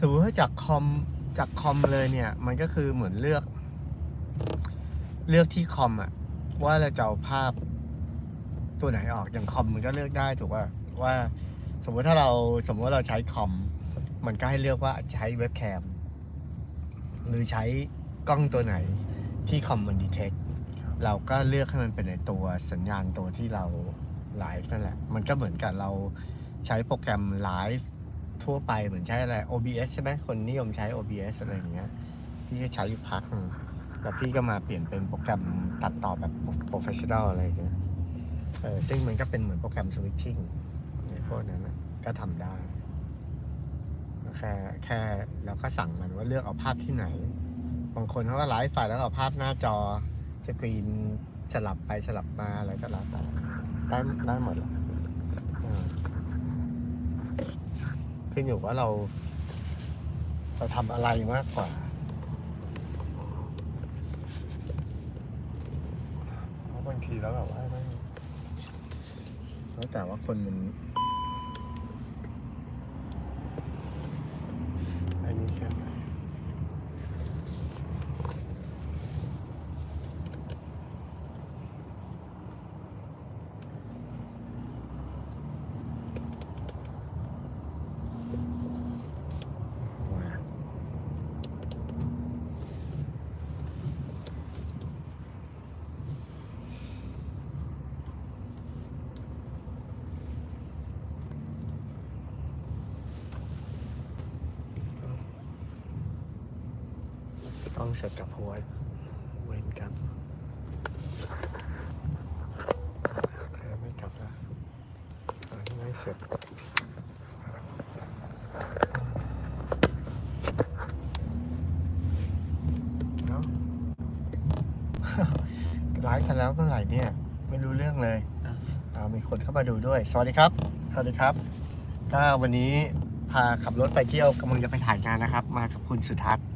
สมมติว่าจากคอมจากคอมเลยเนี่ย มันก็คือเหมือนเลือก เลือกที่คอมอะว่าเราจะเอาภาพตัวไหนออกอย่างคอมมันก็เลือกได้ถูกป่ะว่า สมมติถ้าเราสมมติว่าเราใช้คอม มันก็ให้เลือกว่าใช้เว็บแคมหรือใช้กล้องตัวไหนที่คอมมันดีเทคเราก็เลือกให้มันเป็นในตัวสัญญาณตัวที่เราไลฟ์นั่นแหละ มันก็เหมือนกับเราใช้โปรแกรมไลฟ์ ทั่วไปเหมือนใช้อะไร OBS ใช่ไหมคนนิยมใช้ OBS อะไรอย่างเงี้ย พี่ก็ใช้อยู่พักหนึ่งแล้วพี่ก็มาเปลี่ยนเป็นโปรแกรมตัดต่อแบบ professional อะไรอย่างเงี้ยเออซึ่งมันก็เป็นเหมือนโปรแกรม switching พวกนั้นนะก็ทำได้ แค่แค่เราก็สั่งมันว่าเลือกเอาภาพที่ไหน บางคนเขาก็ไลฟ์ไฟล์แล้วเอาภาพหน้าจอสกรีนสลับไปสลับมาอะไรก็แล้วแต่ได้ได้หมดแหละ ขึ้นอยู่ว่าเราเราทำอะไรมากกว่าเพราะบางทีแล้วแบบว่าไม่แล้วแต่ว่าคนมันนี้แค่ไหน ต้องเสร็จกับหัวเว้นกันแค่ไม่กลับแล้วอันนี้ไม่เสร็จเนาะไลฟ์กันแล้วเมื่อไหร่เนี่ย ไม่รู้เรื่องเลยอะอ่ามีคนเข้ามาดูด้วย สวัสดีครับ สวัสดีครับก็วันนี้พาขับรถไปเที่ยวกำลังจะไปถ่ายงานนะครับ มากับคุณสุทัศน์อ่าดี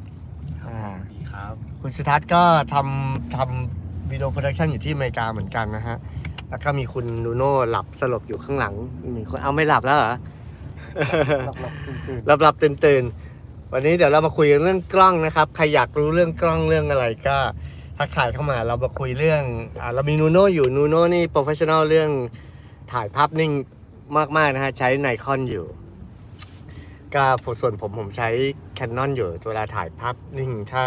ครับคุณสุทัศน์ก็ทำทำวิดีโอโปรดักชันอยู่ที่อเมริกาเหมือนกันนะฮะ แล้วก็มีคุณนูโน่หลับสลบอยู่ข้างหลังมีคนเอาไม่หลับแล้วเหรอหลับหลับตื่นตื่นๆวันนี้เดี๋ยวเรามาคุยกันเรื่องกล้องนะครับ ใครอยากรู้เรื่องกล้องเรื่องอะไรก็ทักทายเข้ามา เรามาคุยเรื่องอ่าเรามีนูโน่อยู่นูโน่นี่โปรเฟชชั่นอลเรื่องถ่ายภาพนิ่งมาก ๆ นะฮะ ใช้ไนคอนอยู่ก็ส่วนผมผมใช้ Canon อยู่เวลาถ่ายภาพนิ่งถ้า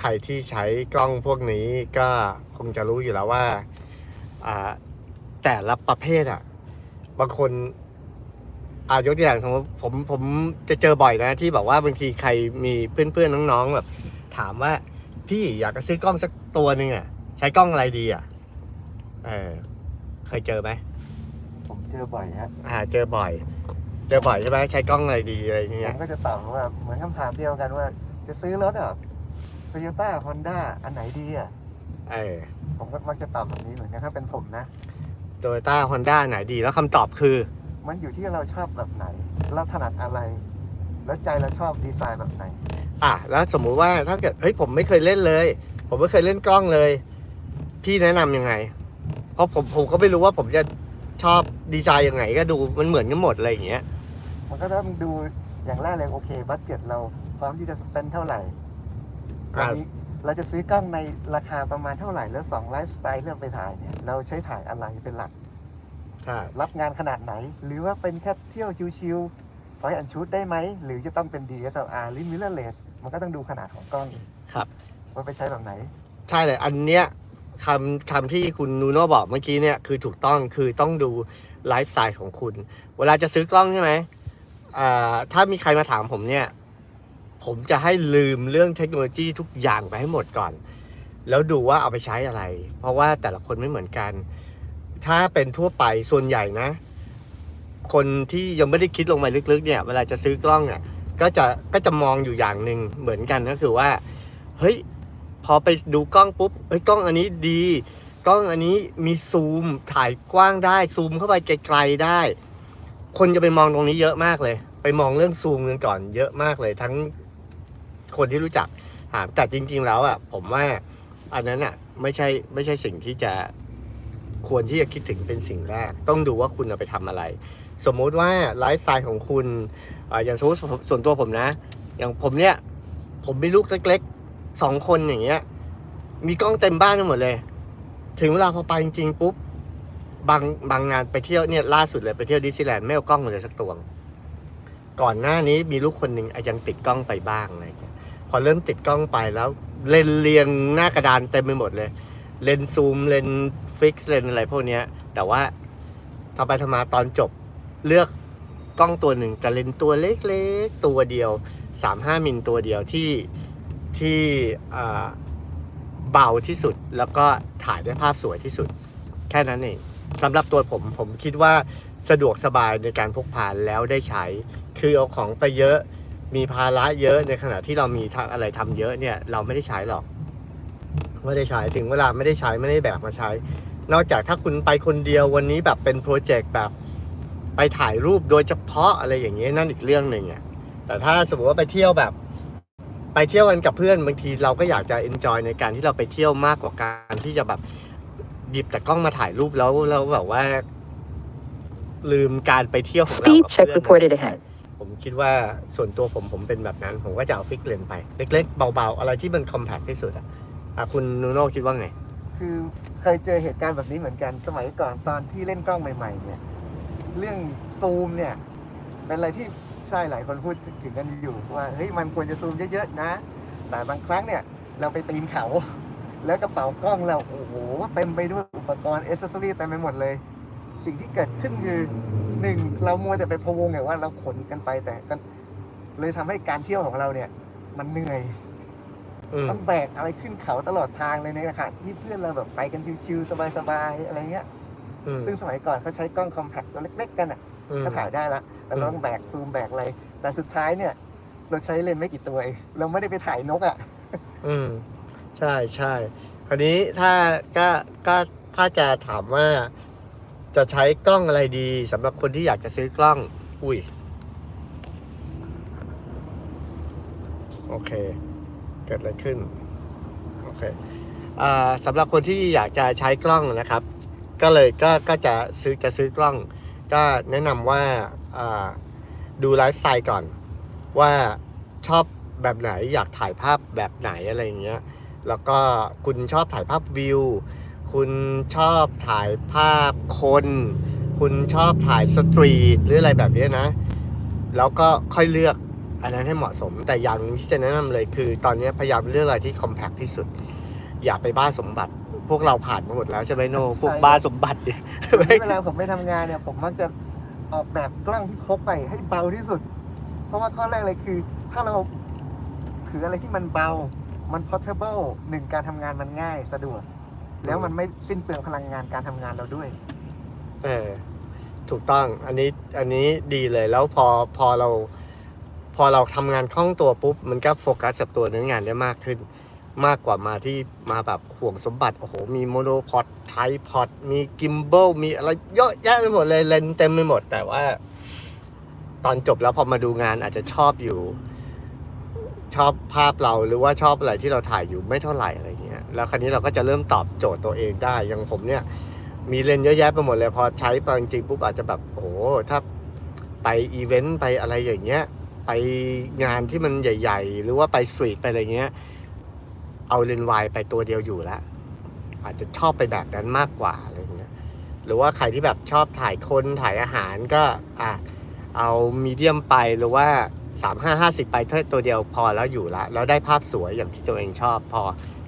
ใครที่ใช้กล้องพวกนี้ก็คงจะรู้อยู่แล้วว่าอ่าแต่ละประเภทอะ บางคนอ่ายกตัวอย่างสมมติผมผมจะเจอบ่อยนะ ที่บอกว่าบางทีใครมีเพื่อนๆน้องๆแบบถามว่า พี่อยากจะซื้อกล้องสักตัวหนึ่งอะ ใช้กล้องอะไรดีอะเออเคยเจอไหมผมเจอบ่อยฮะอ่า เจอบ่อย เจอบ่อยใช่ไหมใช้กล้องอะไรดีอะไรอย่างผเงี้ยมก็จะตอบว่าเหมือนคำถามเดียวกันว่า จะซื้อรถอะ โตโยต้าฮอนด้าอันไหนดีอะ เออผมก็มักจะตอบแบบนี้เหมือนกันถ้าเป็นผมนะ โตโยต้าฮอนด้าไหนดีแล้วคำตอบคือ มันอยู่ที่เราชอบแบบไหน เราถนัดอะไร แล้วใจเราชอบดีไซน์แบบไหน อะ แล้วสมมุติว่าถ้าเกิดเฮ้ยผมไม่เคยเล่นเลย ผมไม่เคยเล่นกล้องเลย พี่แนะนำยังไง เพราะผมผมก็ไม่รู้ว่าผมจะชอบดีไซน์ยังไงก็ดูมันเหมือนกันหมดอะไรอย่างเงี้ย มันก็ต้องดูอย่างแรกเลยโอเคบัตเจ็ตเราพร้อมที่จะสเปนเท่าไหร่อ่า เรามีเราจะซื้อกล้องในราคาประมาณเท่าไหร่แล้วสองไลฟ์สไตล์เลือกไปถ่ายเนี่ยเราใช้ถ่ายอะไรเป็นหลัก ใช่ รับงานขนาดไหน หรือว่าเป็นแค่เที่ยวชิวๆพอยอันชูดได้ไหม หรือจะต้องเป็น DSLR หรือ mirrorless มันก็ต้องดูขนาดของกล้องครับ ว่าไปใช้แบบไหน ใช่เลยอันเนี้ยคำคำที่คุณนูโน่บอกเมื่อกี้เนี่ยคือถูกต้องคือต้องดูไลฟ์สไตล์ของคุณ เวลาจะซื้อกล้องใช่ไหมอ่าถ้ามีใครมาถามผมเนี่ย ผมจะให้ลืมเรื่องเทคโนโลยีทุกอย่างไปให้หมดก่อน แล้วดูว่าเอาไปใช้อะไร เพราะว่าแต่ละคนไม่เหมือนกัน ถ้าเป็นทั่วไปส่วนใหญ่นะ คนที่ยังไม่ได้คิดลงมาลึกๆเนี่ยเวลาจะซื้อกล้องเนี่ยก็จะก็จะมองอยู่อย่างหนึ่งเหมือนกันก็คือว่าเฮ้ยพอไปดูกล้องปุ๊บเฮ้ยกล้องอันนี้ดี กล้องอันนี้มีซูมถ่ายกว้างได้ ซูมเข้าไปไกลๆได้ คนจะไปมองตรงนี้เยอะมากเลย ไปมองเรื่องซูมกันก่อนเยอะมากเลย ทั้ง คนที่รู้จักอ่าแต่จริง ๆ แล้วอะผมว่าอันนั้นอะไม่ใช่ไม่ใช่สิ่งที่จะควรที่จะคิดถึงเป็นสิ่งแรก ต้องดูว่าคุณเอาไปทำอะไร สมมุติว่าไลฟ์สไตล์ของคุณออย่างสมมติส่วนตัวผมนะ อย่างผมเนี่ย ผมมีลูกเล็กๆสองคนอย่างเงี้ย มีกล้องเต็มบ้านไปหมดเลย ถึงเวลาพอไปจริงๆปุ๊บบางบางงานไปเที่ยวเนี่ยล่าสุดเลยไปเที่ยวดิสนีย์แลนด์ไม่เอากล้องมาเลยสักตัวก่อนหน้านี้มีลูกคนหนึ่งอะยังติดกล้องไปบ้างอะไรเงี้ย พอเริ่มติดกล้องไปแล้ว เลนเรียงหน้ากระดานเต็มไปหมดเลย เลนซูมเลนฟิกซ์เลนอะไรพวกนี้แต่ว่าทำไปทำมาตอนจบเลือกกล้องตัวหนึ่งกับเลนตัวเล็กๆตัวเดียว 35 มิลตัวเดียวที่ที่เบาที่สุดแล้วก็ถ่ายได้ภาพสวยที่สุด แค่นั้นเองสำหรับตัวผมผมคิดว่าสะดวกสบายในการพกพาแล้วได้ใช้ คือเอาของไปเยอะ มีภาระเยอะในขณะที่เรามีทำอะไรทำเยอะเนี่ยเราไม่ได้ใช้หรอกไม่ได้ใช้ถึงเวลาไม่ได้ใช้ไม่ได้แบกมาใช้ นอกจากถ้าคุณไปคนเดียววันนี้แบบเป็นโปรเจกต์แบบไปถ่ายรูปโดยเฉพาะอะไรอย่างเงี้ยนั่นอีกเรื่องหนึ่งอะแต่ถ้าสมมติว่าไปเที่ยวแบบ ไปเที่ยวกันกับเพื่อนบางทีเราก็อยากจะเอนจอยในการที่เราไปเที่ยวมากกว่าการที่จะแบบหยิบแต่กล้องมาถ่ายรูปแล้วแล้วแบบว่า ลืมการไปเที่ยวของเรา Speed check reported ahead. คิดว่าส่วนตัวผมผมเป็นแบบนั้น ผมก็จะเอาฟิกเลนไป เล็ก ๆ เบาๆ อะไรที่มันคอมแพคที่สุดอะอะคุณนูโน่คิดว่าไง คือเคยเจอเหตุการณ์แบบนี้เหมือนกันสมัยก่อนตอนที่เล่นกล้องใหม่ ๆ เนี่ย เรื่องซูมเนี่ย เป็นอะไรที่ใช่หลายคนพูดถึงกันอยู่ว่าเฮ้ยมันควรจะซูมเยอะๆนะ แต่บางครั้งเนี่ยเราไปปีนเขา แล้วกระเป๋ากล้องเราโอ้โหเต็มไปด้วยอุปกรณ์เอเซอรี่เต็มไปหมดเลย สิ่งที่เกิดขึ้นคือหนึ่งเรามัวแต่ไปพะวงไงว่าเราขนกันไปแต่ก็เลยทำให้การเที่ยวของเราเนี่ย มันเหนื่อยอืมต้องแบกอะไรขึ้นเขาตลอดทางเลยในขณะที่เพื่อนเราแบบไปกันชิวๆสบายๆอะไรเงี้ยอืมซึ่งสมัยก่อนเขาใช้กล้องคอมแพคตัวเล็ก ๆ กันอะอืมก็ถ่ายได้ละแต่เราต้องแบกซูมแบกอะไรแต่สุดท้ายเนี่ย เราใช้เลนส์ไม่กี่ตัวเองเราไม่ได้ไปถ่ายนกอะอืมใช่ใช่คราวนี้ถ้าก็ก็ถ้าจะถามว่า จะใช้กล้องอะไรดีสำหรับคนที่อยากจะซื้อกล้อง อุ้ย โอเค เกิดอะไรขึ้น โอเคอ่าสำหรับคนที่อยากจะใช้กล้องนะครับ ก็เลยก็ก็จะซื้อจะซื้อกล้อง ก็แนะนำว่าอ่าดูไลฟ์สไตล์ก่อน ว่าชอบแบบไหนอยากถ่ายภาพแบบไหนอะไรอย่างเงี้ย แล้วก็คุณชอบถ่ายภาพวิว คุณชอบถ่ายภาพคน คุณชอบถ่ายสตรีทหรืออะไรแบบเนี้ยนะ แล้วก็ค่อยเลือกอันนั้นให้เหมาะสม แต่อย่างหนึ่งที่จะแนะนำเลยคือ ตอนนี้พยายามเลือกอะไรที่คอมแพคที่สุด อย่าไปบ้าสมบัติ พวกเราผ่านมาหมดแล้วใช่ไหมโนพวกบ้าสมบัติเนี่ยเวลาผมไปทำงานเนี่ย ผมมักจะออกแบบกล้องที่พกไปให้เบาที่สุด เพราะว่าข้อแรกเลยคือ ถ้าเราถืออะไรที่มันเบา มัน portable หนึ่งการทำงานมันง่ายสะดวก แล้วมันไม่สิ้นเปลืองพลังงานการทำงานเราด้วย เออถูกต้องอันนี้อันนี้ดีเลยแล้วพอพอเรา พอเราทำงานคล่องตัวปุ๊บ มันก็โฟกัสกับตัวเนื้องานได้มากขึ้น มากกว่ามาที่มาแบบห่วงสมบัติ โอ้โห มีโมโนพอดไทพอดมีกิม b บ l มีอะไรเยอะแยะไปหมดเลยเลนส์เต็มไปหมด แต่ว่า ตอนจบแล้วพอมาดูงานอาจจะชอบอยู่ ชอบภาพเราหรือว่าชอบอะไรที่เราถ่ายอยู่ไม่เท่าไหร่อะไรเงี้ยแล้วคราวนี้เราก็จะเริ่มตอบโจทย์ตัวเองได้อย่างผมเนี่ยมีเลนเยอะแยะไปหมดเลยพอใช้ไปจริงปุ๊บอาจจะแบบโอ้โหถ้าไปอีเวนต์ไปอะไรอย่างเงี้ยไปงานที่มันใหญ่ ๆ หรือว่าไปสตรีทไปอะไรเงี้ยเอาเลนวายไปตัวเดียวอยู่ละอาจจะชอบไปแบบนั้นมากกว่าอะไรเงี้ยหรือว่าใครที่แบบชอบถ่ายคนถ่ายอาหารก็อะเอามีเดียมไปหรือว่า สามห้าห้าสิบไปเท่าตัวเดียวพอแล้วอยู่ละแล้วได้ภาพสวยอย่างที่ตัวเองชอบพอ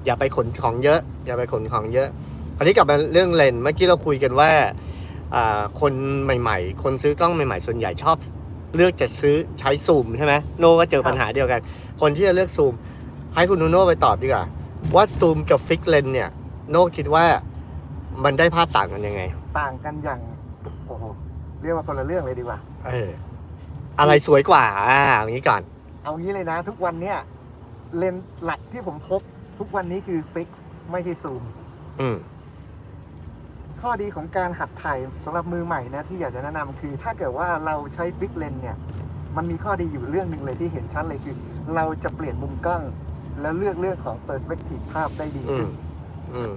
อย่าไปขนของเยอะ อย่าไปขนของเยอะคราวนี้กลับมาเรื่องเลนส์เมื่อกี้เราคุยกันว่าอ่าคนใหม่ๆ คนซื้อกล้องใหม่ๆ ส่วนใหญ่ชอบเลือกจะซื้อใช้ซูมใช่ไหมโน่ก็เจอปัญหาเดียวกัน คนที่จะเลือกซูม ให้คุณนูโน่ไปตอบดีกว่าว่าซูมกับฟิกเลนเนี่ย โน่คิดว่ามันได้ภาพต่างกันยังไง ต่างกันอย่างโอ้โหเรียกว่าคนละเรื่องเลยดีกว่า เออ อะไรสวยกว่าอ่าอย่างนี้ก่อน เอางี้เลยนะ ทุกวันเนี่ยเลนส์หลักที่ผมพกทุกวันนี้คือฟิกไม่ใช่ซูม อืม ข้อดีของการหัดถ่ายสำหรับมือใหม่นะที่อยากจะแนะนำคือ ถ้าเกิดว่าเราใช้ฟิกเลนเนี่ย มันมีข้อดีอยู่เรื่องหนึ่งเลยที่เห็นชัดเลยคือ เราจะเปลี่ยนมุมกล้อง แล้วเลือกเรื่องของเปอร์สเปกทีฟภาพได้ดีอืขึ้ม น อืม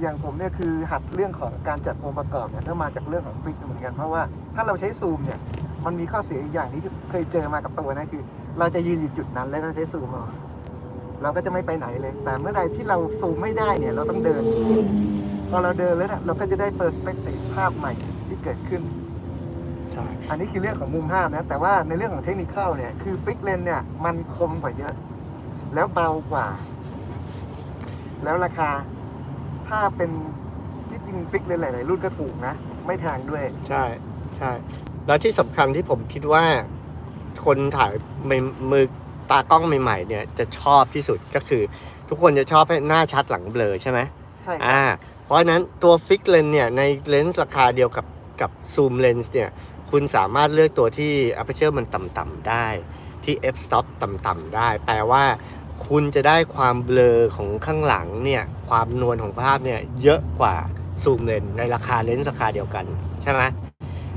อย่างผมเนี่ยคือหัดเรื่องของการจัดองค์ประกอบเนี่ยก็มาจากเรื่องของฟิกเหมือนกันเพราะว่าถ้าเราใช้ซูมเนี่ย มันมีข้อเสียอีกอย่างที่เคยเจอมากับตัวนะคือ เราจะยืนอยู่จุดนั้นแล้วก็ใช้ซูมเอาเราก็จะไม่ไปไหนเลย แต่เมื่อใดที่เราซูมไม่ได้เนี่ยเราต้องเดิน พอเราเดินแล้วเนี่ยเราก็จะได้เปอร์สเปกทีฟภาพใหม่ที่เกิดขึ้นใช่อันนี้คือเรื่องของมุมภาพนะ แต่ว่าในเรื่องของเทคนิคเข้าเนี่ย คือฟิกเลนเนี่ยมันคมกว่าเยอะ แล้วเบากว่า แล้วราคา ถ้าเป็นที่จริงฟิกเลนหลาย ๆ รุ่นก็ถูกนะ ไม่แพงด้วย ใช่ ใช่ แล้วที่สำคัญที่ผมคิดว่าคนถ่ายมือมือตากล้องใหม่ๆเนี่ยจะชอบที่สุดก็คือ ทุกคนจะชอบให้หน้าชัดหลังเบลอใช่ไหมใช่ครับอ่า เพราะฉะนั้นตัวฟิกเลนเนี่ยในเลนส์ราคาเดียวกับกับซูมเลนส์เนี่ยคุณสามารถเลือกตัวที่ aperture มันต่ำๆได้ ที่ f stop ต่ำๆได้ แปลว่าคุณจะได้ความเบลอของข้างหลังเนี่ยความนวลของภาพเนี่ยเยอะกว่าซูมเลนส์ในราคาเลนส์ราคาเดียวกันใช่ไหม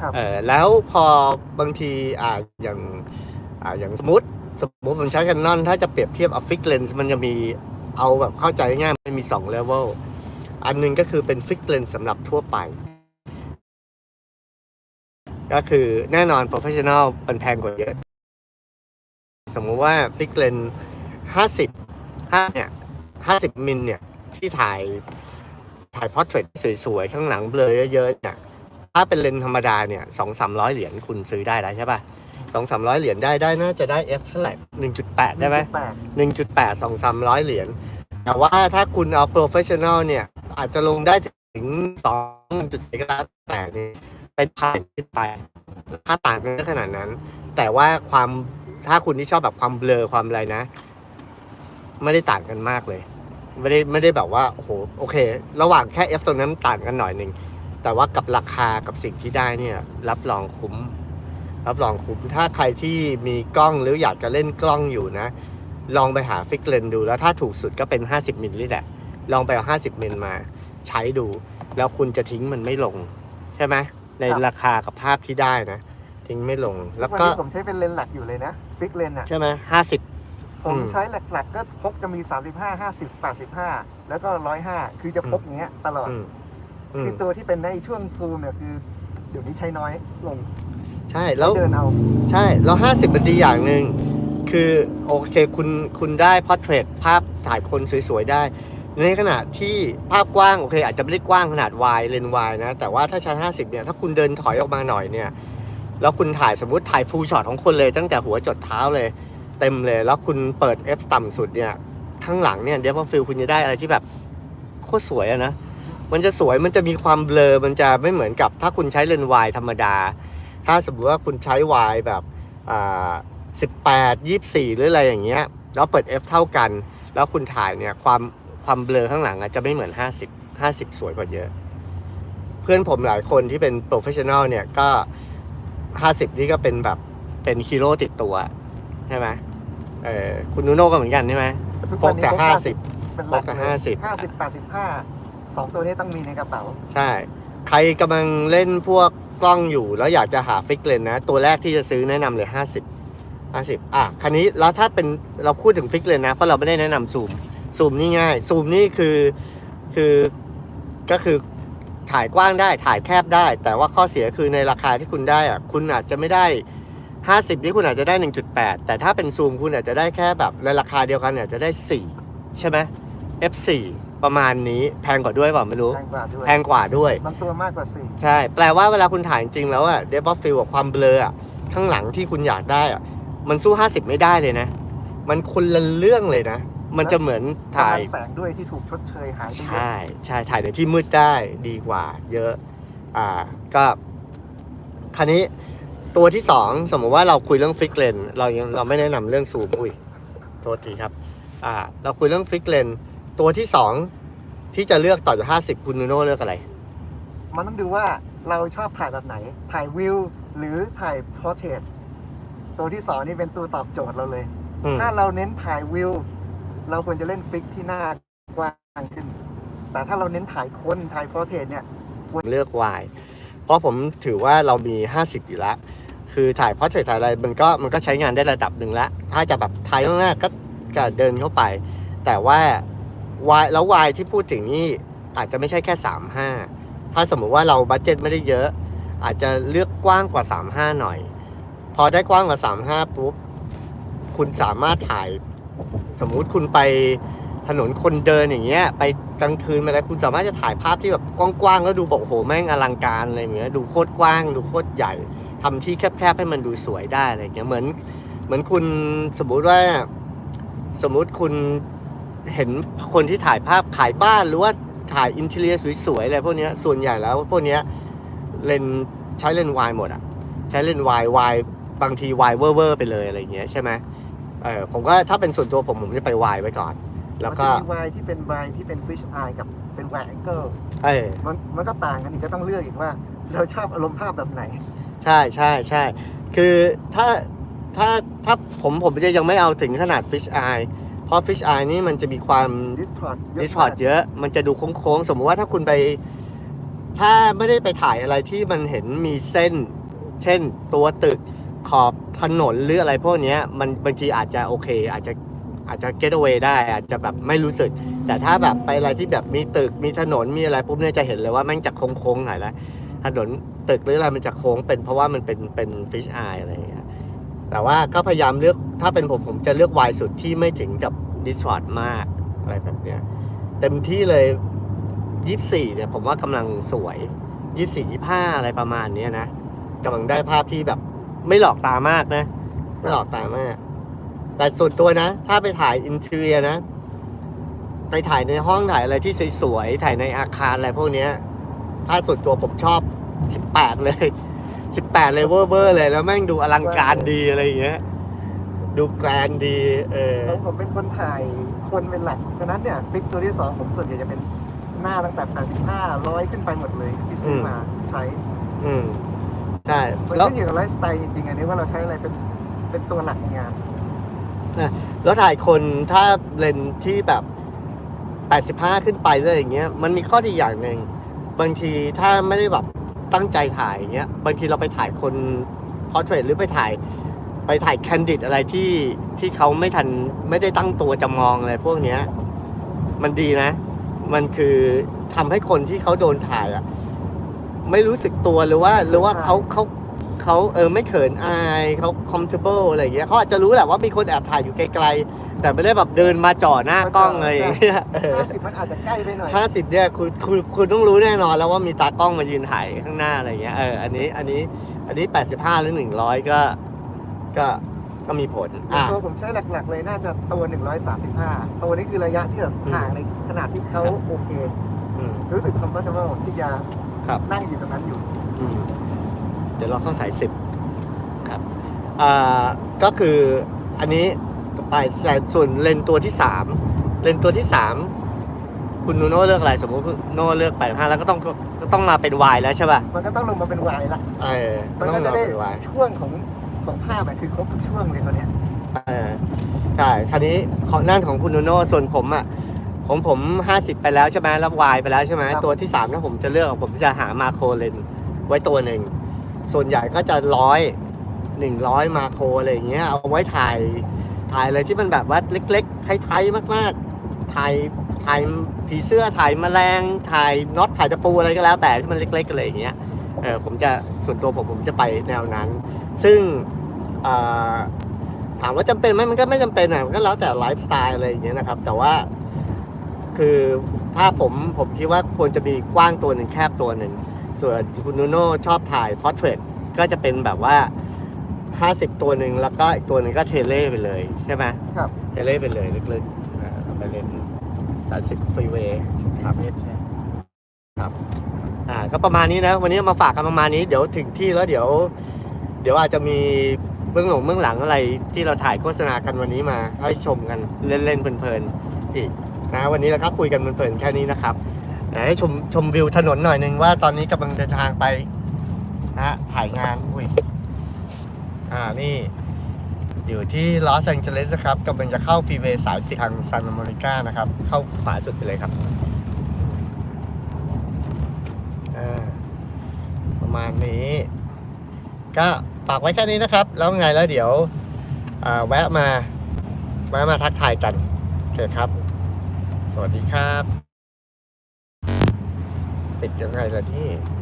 ครับ เออแล้วพอบางทีอ่าอย่างอ่าอย่างสมมติสมมติผมใช้กันนอนถ้าจะเปรียบเทียบเอาฟิกเลนส์มันจะมีเอาแบบเข้าใจง่ายมันมี2เลเวลอันหนึงก็คือเป็นฟิกเลนส์สำหรับทั่วไป ก็คือแน่นอน professional มันแพงกว่าเยอะ สมมุติว่าฟิกเลนห้าสิบห้าเนี่ยห้าสิบมิลเนี่ยที่ถ่ายถ่ายพอร์เทรตสวยๆ ข้างหลังเบลอเยอะๆเนี่ย ถ้าเป็นเลนส์ธรรมดาเนี่ยสองสามร้อยเหรียญคุณซื้อได้แล้วใช่ป่ะสองสามร้อยเหรียญได้ได้น่าจะได้ f เท่าไหร่หนึ่งจุดแปดได้ไหมแปดหนึ่งจุดแปดสองสามร้อยเหรียญแต่ว่าถ้าคุณเอา professional เนี่ย อาจจะลงได้ถึงสองจุดสี่ก็แล้วแต่นี่เป็นพันขึ้นไปถ้าต่างกันขนาดนั้น แต่ว่าความถ้าคุณที่ชอบแบบความเบลอความอะไรนะ ไม่ได้ต่างกันมากเลย ไม่ได้ไม่ได้แบบว่าโอ้โหโอเค ระหว่างแค่ F ตรงนั้นต่างกันหน่อยหนึ่ง แต่ว่ากับราคากับสิ่งที่ได้เนี่ย รับรองคุ้ม รับรองคุ้ม ถ้าใครที่มีกล้องหรืออยากจะเล่นกล้องอยู่นะ ลองไปหาฟิกเลนดู แล้วถ้าถูกสุดก็เป็น 50มิลลิแหละ ลองไปเอา 50มิลมา ใช้ดู แล้วคุณจะทิ้งมันไม่ลง ใช่ไหมในราคากับภาพที่ได้นะ ทิ้งไม่ลง แล้ววันก็นี้ผมใช้เป็นเลนส์หลักอยู่เลยนะฟิกเลนอะใช่ไหมห้าสิบผมอืมใช้หลักๆ ก็พกจะมี 35 50 85 แล้วก็ 105 คือจะพกอย่างเงี้ยตลอด อืมอืคือมตัวที่เป็นในช่วงซูมเนี่ยคือเดี๋ยวนี้ใช้น้อยลงใช่แล้ว เดินเอา ใช่ แล้วห้าสิบมันดีอย่างหนึ่งคือโอเคคุณคุณได้พอร์เทรตภาพถ่ายคนสวยๆได้ ในขณะที่ภาพกว้างโอเค อาจจะไม่ได้กว้างขนาดวายเลนวายนะ แต่ว่าถ้าใช้50เนี่ย ถ้าคุณเดินถอยออกมาหน่อยเนี่ย แล้วคุณถ่ายสมมติถ่ายฟูลช็อตของคนเลย ตั้งแต่หัวจดเท้าเลย เต็มเลย แล้วคุณเปิด F ต่ำสุดเนี่ย ข้างหลังเนี่ยเดฟฟิลคุณจะได้อะไรที่แบบโคตรสวยอะนะ มันจะสวยมันจะมีความเบลอ มันจะไม่เหมือนกับถ้าคุณใช้เลนส์วายธรรมดา ถ้าสมมติว่าคุณใช้วายแบบอ่าสิบแปดยี่สี่หรืออะไรอย่างเงี้ย แล้วเปิด F เท่ากัน แล้วคุณถ่ายเนี่ยความความเบลอข้างหลังอะจะไม่เหมือน 50 50 สวยกว่าเยอะ เพื่อนผมหลายคนที่เป็นโปรเฟชชั่นอลเนี่ยก็ 50 นี่ก็เป็นแบบเป็นฮีโร่ติดตัวใช่ไหมเออคุณนูโน่ก็เหมือนกันใช่ไหมทุกพวักนนี้แต่พกห้าสิบเป็นหลักพกแต่เลย50 50 85 สองตัวนี้ต้องมีในกระเป๋า ใช่ ใครกำลังเล่นพวกกล้องอยู่แล้วอยากจะหาฟิกเลนนะ ตัวแรกที่จะซื้อแนะนำเลย 50 50 อะ คันนี้แล้วถ้าเป็นเราพูดถึงฟิกเลนนะ เพราะเราไม่ได้แนะนำซูม ซูมนี่ง่าย ซูมนี่คือคือก็คือถ่ายกว้างได้ถ่ายแคบได้ แต่ว่าข้อเสียคือในราคาที่คุณได้อะคุณอาจจะไม่ได้ 50 นี่คุณอาจจะได้ 1.8 แต่ถ้าเป็นซูมคุณอาจจะได้แค่แบบในราคาเดียวกันเนี่ยจะได้ 4 ใช่ไหม F4 ประมาณนี้แพงกว่าด้วยเปล่าไม่รู้ แพงกว่าด้วยแพงกว่าด้วยบางตัวมากกว่าใช่ แปลว่าเวลาคุณถ่ายจริงๆแล้วอะเดฟฟิลกับความเบลออะข้างหลังที่คุณอยากได้อะมันสู้ 50 ไม่ได้เลยนะ มันคนละเรื่องเลยนะ มันจะเหมือน4ถ่ายกำลังแสงด้วยที่ถูกชดเชยหายไปเยอะใช่ใช่ถ่ายในที่มืดได้ดีกว่า เยอะ อ่าก็คันนี้ตัวที่สองสมมติว่าเราคุยเรื่องฟิกเลนเรายังเราไม่แนะนำเรื่องซูมอุ้ยโทษทีครับ อ่า เราคุยเรื่องฟิกเลน ตัวที่สองที่จะเลือกต่อจากห้าสิบคุณนูโน่เลือกอะไร มันต้องดูว่าเราชอบถ่ายแบบไหน ถ่ายวิวหรือถ่ายพอร์เทรตตัวที่สองนี่เป็นตัวตอบโจทย์เราเลย อืม ถ้าเราเน้นถ่ายวิว เราควรจะเล่นฟิกที่หน้ากว้างขึ้น แต่ถ้าเราเน้นถ่ายคนถ่ายพอร์เทรตเนี่ยเลือกวายเพราะผมถือว่าเรามี 50 อยู่แล้ว คือถ่ายพอร์เทรตถ่ายอะไรมันก็มันก็ใช้งานได้ระดับหนึ่งแล้ว ถ้าจะแบบถ่ายมากๆก็ก็เดินเข้าไป แต่ว่า วายแล้ววายที่พูดถึงนี่อาจจะไม่ใช่แค่ 35 ถ้าสมมุติว่าเราบัตเจ็ตไม่ได้เยอะ อาจจะเลือกกว้างกว่า 35 หน่อย พอได้กว้างกว่า 35 ปุ๊บ คุณสามารถถ่าย สมมุติคุณไปถนนคนเดินอย่างเงี้ย ไปกลางคืนไปแล้วคุณสามารถจะถ่ายภาพที่แบบกว้างๆแล้วดูบอกโหแม่งอลังการอะไรเงี้ยดูโคตรกว้าง ดูโคตรใหญ่ทำที่แคบๆให้มันดูสวยได้อะไรเงี้ยเหมือน เหมือนคุณสมมุติว่าสมมุติคุณ เห็นคนที่ถ่ายภาพขายบ้านหรือว่าถ่ายอินเทเลียสวยๆอะไรพวกเนี้ยส่วนใหญ่แล้วพวกเนี้ยเลนส์ใช้เลนส์วายหมดอะใช้เลนส์วายวายบางทีวายเวอร์เวอร์ไปเลยอะไรอย่างเงี้ยใช่ไหมเออผมก็ถ้าเป็นส่วนตัวผมผมจะไปวายไว้ก่อน แล้วก็มันจะมีวายที่เป็นวายที่เป็นฟิชอายกับเป็นวายแองเกิลเออมันมันก็ต่างกันอีกก็ต้องเลือกอีกว่า เราชอบอารมณ์ภาพแบบไหน ใช่ใช่ใช่คือถ้าถ้าถ้าผมผมจะยังไม่เอาถึงขนาดฟิชไอ เพราะฟิชไอนี่มันจะมีความดิสพอร์ตดิสพอร์ตเยอะ มันจะดูโค้งๆ สมมุติว่าถ้าคุณไป ถ้าไม่ได้ไปถ่ายอะไรที่มันเห็นมีเส้น เช่น ตัวตึกขอบถนนหรืออะไรพวกเนี้ยมันบางทีอาจจะโอเค อาจจะอาจจะ get away ได้ อาจจะแบบไม่รู้สึก แต่ถ้าแบบไปอะไรที่แบบมีตึกมีถนนมีอะไรปุ๊บเนี่ยจะเห็นเลยว่าแม่งจะโค้งๆหน่อยละถนนตึกหรืออะไรมันจะโค้งเป็นเพราะว่ามันเป็นเป็นฟิชไออะไรอย่างเงี้ย แต่ว่าก็พยายามเลือกถ้าเป็นผมผมจะเลือกวายสุดที่ไม่ถึงกับดิสชอตมากอะไรแบบเนี้ยเต็มที่เลยยี่สี่เนี่ยผมว่ากำลังสวยยี่สี่ยี่ห้าอะไรประมาณนี้นะกำลังได้ภาพที่แบบไม่หลอกตามากนะ ไม่หลอกตามาก แต่ส่วนตัวนะ ถ้าไปถ่ายอินเทอร์นะ ไปถ่ายในห้องถ่ายอะไรที่สวยๆ ถ่ายในอาคารอะไรพวกนี้ถ้าส่วนตัวผมชอบสิบแปดเลย สิบแปดเลยเวอร์เวอร์เลยแล้วแม่งดูอลังการดีอะไรอย่างเงี้ย ดูแกรนด์ดี เออของผมเป็นคนถ่ายคนเป็นหลัก ฉะนั้นเนี่ยฟิกตัวที่สองผมส่วนใหญ่จะเป็นหน้าตั้งแต่85ร้อยขึ้นไปหมดเลยที่ซื้อมาใช้ อืมใช่มันแล้วขึ้นอยู่กับไลฟ์สไตล์จริงๆอันนี้ว่าเราใช้อะไรเป็นเป็นตัวหลักในงานแล้วถ่ายคนถ้าเลนส์ที่แบบ 85 ขึ้นไปเลยอย่างเงี้ย มันมีข้อดีอย่างหนึ่ง บางทีถ้าไม่ได้แบบ ตั้งใจถ่ายเงี้ยบางทีเราไปถ่ายคนพอเทรตหรือไปถ่ายไปถ่ายแคนดิดอะไรที่ที่เขาไม่ทันไม่ได้ตั้งตัวจะมองอะไรพวกเนี้ย มันดีนะ มันคือทำให้คนที่เขาโดนถ่ายอะไม่รู้สึกตัวหรือว่าหรือว่าเขาเขา เขาเออไม่เขินอายเขา comfortable อะไรอย่างเงี้ยเขาอาจจะรู้แหละว่ามีคนแอบถ่ายอยู่ไกลๆ แต่ไม่ได้แบบเดินมาจ่อหน้ากล้องเลยอย่างเงี้ยเออ50มันอาจจะใกล้ไปหน่อย ห้าสิบเนี่ยคุณคุณคุณต้องรู้แน่นอนแล้วว่ามีตากล้องมายืนถ่ายข้างหน้าอะไรเงี้ยเอออันนี้อันนี้อันนี้แปดสิบห้าหรือหนึ่งร้อยก็ก็ก็มีผลอะตัวผมใช้หลักๆเลยน่าจะตัว 135 ตัวนี้คือระยะที่แบบอืมห่างในขนาดที่เขาครับโอเค อืม รู้สึก comfortable ที่จะครับ นั่งอยู่ตรงนั้นอยู่ อืม เดี๋ยวเราเข้าสายสิบครับอ่าก็คืออันนี้ไปแต่ส่วนเลนส์ตัวที่สามเลนส์ตัวที่สามคุณนูโน่เลือกอะไรสมมติคุณโน่เลือกแปดห้าแล้วก็ต้องก็ต้องมาเป็นวายแล้วใช่ป่ะมันก็ต้องลงมาเป็นวายละเออมันต้อก็งจะมาได้เป็นวายช่วงของของภาพอะคือครบทุกช่วงเลยตัวเนี้ยเออใช่คราวนี้ของนั่นของคุณโนโน่ส่วนผมอะของผมห้าสิบไปแล้วใช่ไหมแล้ววายไปแล้วใช่ไหมตัวที่สามถ้าผมจะเลือกผมจะหามาโครเลนส์ไว้ตัวหนึ่ง ส่วนใหญ่ก็จะร้อยหนึ่งร้อยมาโครอะไรอย่างเงี้ย เอาไว้ถ่ายถ่ายอะไรที่มันแบบว่าเล็กๆไทยๆมากๆ ถ่ายถ่ายผีเสื้อถ่ายแมลงถ่ายน็อตถ่ายตะปูอะไรก็แล้วแต่ที่มันเล็กๆอะไรอย่างเงี้ยเออผมจะส่วนตัวผมผมจะไปแนวนั้น ซึ่งถามว่าจำเป็นไหมมันก็ไม่จำเป็นอะมันก็แล้วแต่ไลฟ์สไตล์อะไรอย่างเงี้ยนะครับ แต่ว่าคือถ้าผมผมคิดว่าควรจะมีกว้างตัวหนึ่งแคบตัวหนึ่ง ส่วนคุณนูโน่ชอบถ่ายพอร์เทรตก็จะเป็นแบบว่า 50 ตัวหนึ่งแล้วก็อีกตัวหนึ่งก็เทเล่ไปเลยใช่ไหมครับ เทเล่ไปเลยลึกๆอ่าเอาไปเล่นสามสิบฟรีเวย์ครับอ่าก็ประมาณนี้นะ วันนี้มาฝากกันประมาณนี้เดี๋ยวถึงที่แล้วเดี๋ยว เดี๋ยวอาจจะมีเบื้องหลังเบื้องหลังอะไรที่เราถ่ายโฆษณากันวันนี้มาให้ชมกันเล่นๆเพลินๆอีกนะวันนี้เราก็คุยกันเพลินๆแค่นี้นะครับ นะให้ชมชมวิวถนนหน่อยหนึ่งว่าตอนนี้กำลังเดินทางไปนะฮะถ่ายงานอุ้ยอ่านี่อยู่ที่ลอสแองเจลิสนะครับกำลังจะเข้าฟรีเวย์สายสิทางซานอเมริกานะครับ เข้าขวาสุดไปเลยครับอ่าประมาณนี้ ก็ฝากไว้แค่นี้นะครับ แล้วไงแล้วเดี๋ยวอ่าแวะมาแวะมาทักทายกันโอเคครับ สวัสดีครับ ติดยังไงล่ะนี่